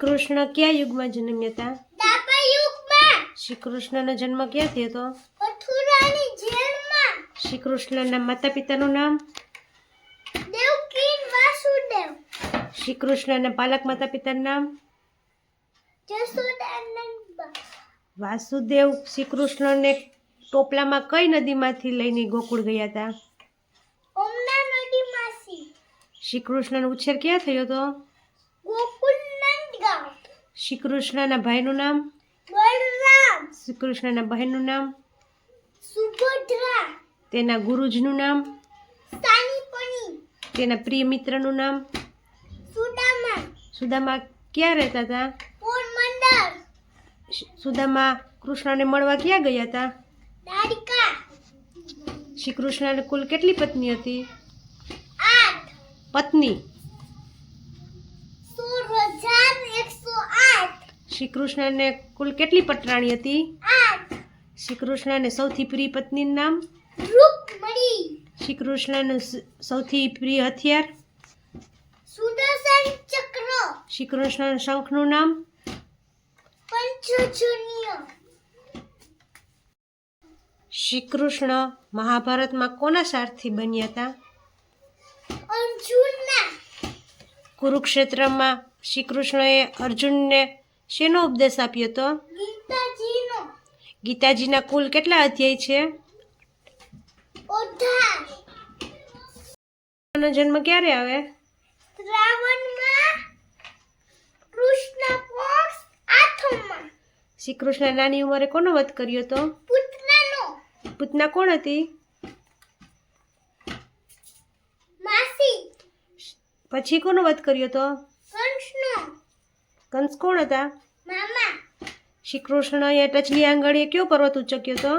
કૃષ્ણ કયા યુગમાં જન્મ્યા હતા? દાપા યુગમાં. શ્રી કૃષ્ણનો જન્મ ક્યાંથી હતો? મથુરાની જેલમાં. શ્રી કૃષ્ણના માતા પિતાનું નામ? દેવકી વાસુદેવ. શ્રી કૃષ્ણના પાલક માતા પિતાનું નામ વાસુદેવ શ્રી કૃષ્ણને ટોપલામાં કઈ નદીમાંથી લઈને ગોકુળ ગયા હતા? ઓમના શ્રી કૃષ્ણનો ઉછેર ક્યાં થયો હતો? નંદગાંવ શ્રી કૃષ્ણના ભાઈનું નામ? બલરામ શ્રી કૃષ્ણના બહેનનું નામ? સુભદ્રા. તેના ગુરુજનું નામ? સાનીપની. તેના પ્રિય મિત્રનું નામ? સુદામા. સુદામા ક્યાં રહેતા હતા? પોરબંદર. સુદામા કૃષ્ણને મળવા ક્યાં ગયા હતા? દ્વારિકા. શ્રી કૃષ્ણને કુલ કેટલી પત્ની હતી? આઠ. પત્ની? શ્રી કૃષ્ણને કુલ કેટલી પટરાણી હતી? શ્રી કૃષ્ણને સૌથી પ્રિય પત્નીનું નામ? રૂકમણી. શ્રી કૃષ્ણનું સૌથી પ્રિય હથિયાર? સુદર્શન ચક્ર. શ્રી કૃષ્ણ શંખનું નામ? પંચજન્ય. શ્રી કૃષ્ણ મહાભારતમાં કોના સારથી બન્યા હતા? અર્જુનના. કુરુક્ષેત્રમાં શ્રી કૃષ્ણએ અર્જુનને શેનો ઉપદેશ આપ્યો હતો ગીતાજીનો. ગીતાજીના કુલ કેટલા અધ્યાય છે? જન્મ ક્યારે આવે? શ્રી કૃષ્ણ નાની ઉંમરે કોનો વધ કર્યો હતો પૂતના કોણ હતી? પછી કોનો વધ કર્યો હતો કંસ કોણ હતા? મામા. શ્રી કૃષ્ણએ ટચલી આંગળીએ કયો પર્વત ઉચક્યો હતો